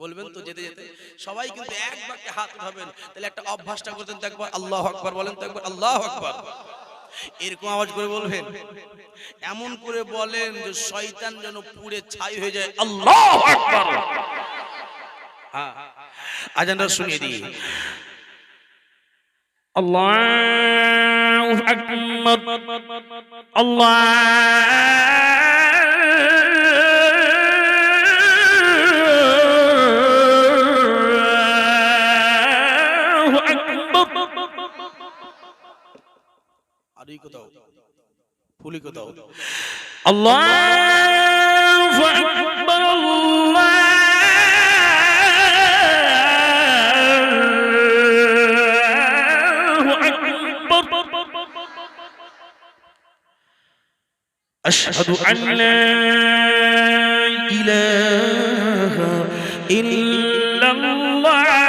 বলবেন তো যেতে যেতে। সবাই কিন্তু এক বাক্যে হাত উঠাবেন। তাহলে একটা অভ্যাসটা করতেন তো একবার আল্লাহ আকবর বলেন তো একবার আল্লাহ আকবর। এরকম আওয়াজ করে বলবেন? এমন করে বলেন যে শয়তান যেন পুড়ে ছাই হয়ে যায়। আল্লাহ আকবর। হ্যাঁ আজানটা শুনিয়ে দিই। আল্লাহ আকবর। আল্লাহ الله أكبر আর এই কোথাও ফুলি কোথাও الله أكبر الله أكبر أشهد أن لا إله إلا الله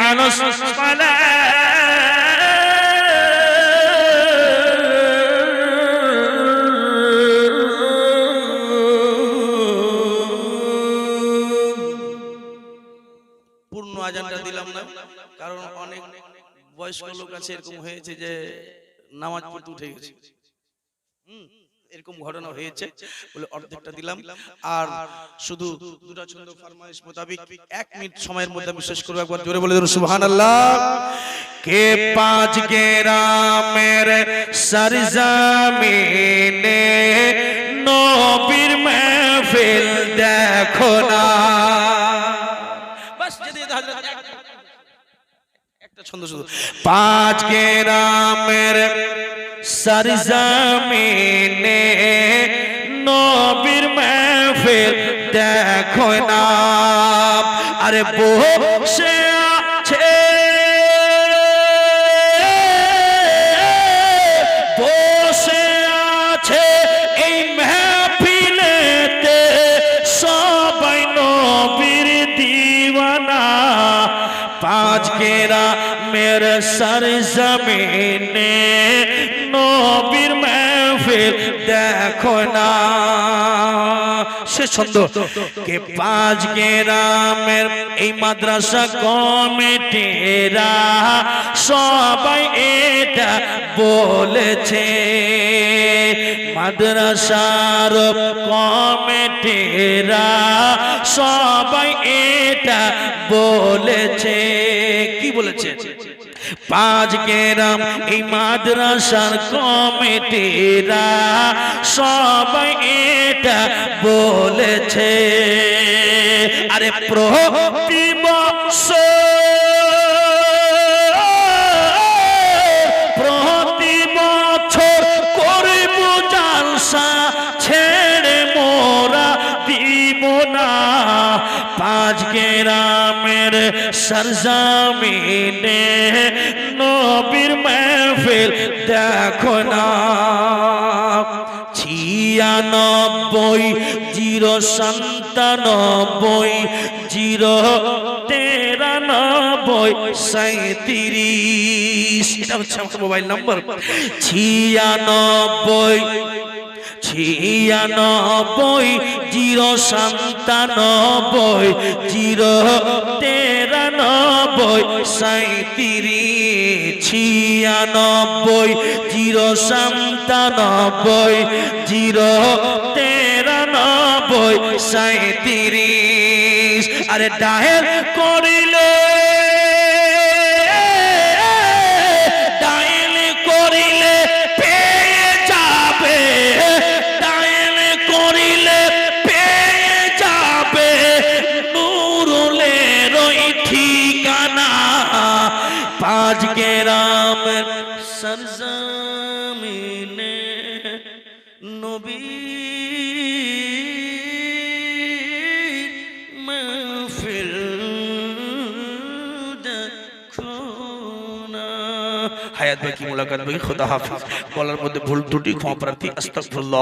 عن পূর্ণ আজানটা দিলাম কারণ অনেক বয়স্ক লোক আছে, এরকম হয়েছে যে নামাজ পড়তে উঠে গেছে। হুম? এরকম ঘটনা হয়েছে বলে অর্ধেকটা দিলাম। আর শুধু দুটা ছন্দ ফরমাইশ মোতাবেক এক মিনিট সময়ের মধ্যে আমি শেষ করব। একবার জোরে বলে দেন সুবহানাল্লাহ। কে পাঁচ গেরামের সরজামিনে নবীর মাহফিল দেখো না। বাস যদি হযরত একটা ছন্দ শুধু। পাঁচ গেরামের সরজমিনে নবীর মেহফিল দেখো না আরে বহু সে গেরা মের সর জমিনে নবীর মেহফিল দেখো না। সে ছন্দ। কে পাঁচ গেরামের এই মাদ্রাসা কমিটিরা সবাই এটা বলেছে। মাদ্রাসার কমিটিরা সবাই এটা বলেছে। কি বলেছে? পাঁচ গেরাম এই মাদ্রাসার কমিটিরা সবাই এটা বলেছে। আরে প্রতি বছর ছেড়ে মোরা দিব না। পাঁচ গেরামের সরজামিনে নবীর মেহফিল দেখো না। ছিয়ানব্বই, জিরো সন্তানব্বই জিরো তেরানব্বই সাঁত্রিশ তিরিশ এটা হচ্ছে আমার মোবাইল নম্বর ছিয়ানব্বই ছিয়ানব্বই, জিরো সাতানব্বই, জিরো তেরানব্বই সাঁত্রিশ ছিয়ানব্বই, জিরো সাতানব্বই, জিরো তেরানব্বই সাঁত্রিশ আরে ডাহের করিলে পাঁচ গ্রাম সরজমিনে নবী महफिल देखो ना হায়াত ভাই কি মুলাকাত ভাই খোদা হাফিজ বলার মধ্যে ভুল ত্রুটি ক্ষমা প্রার্থী আস্তাগফিরুল্লাহ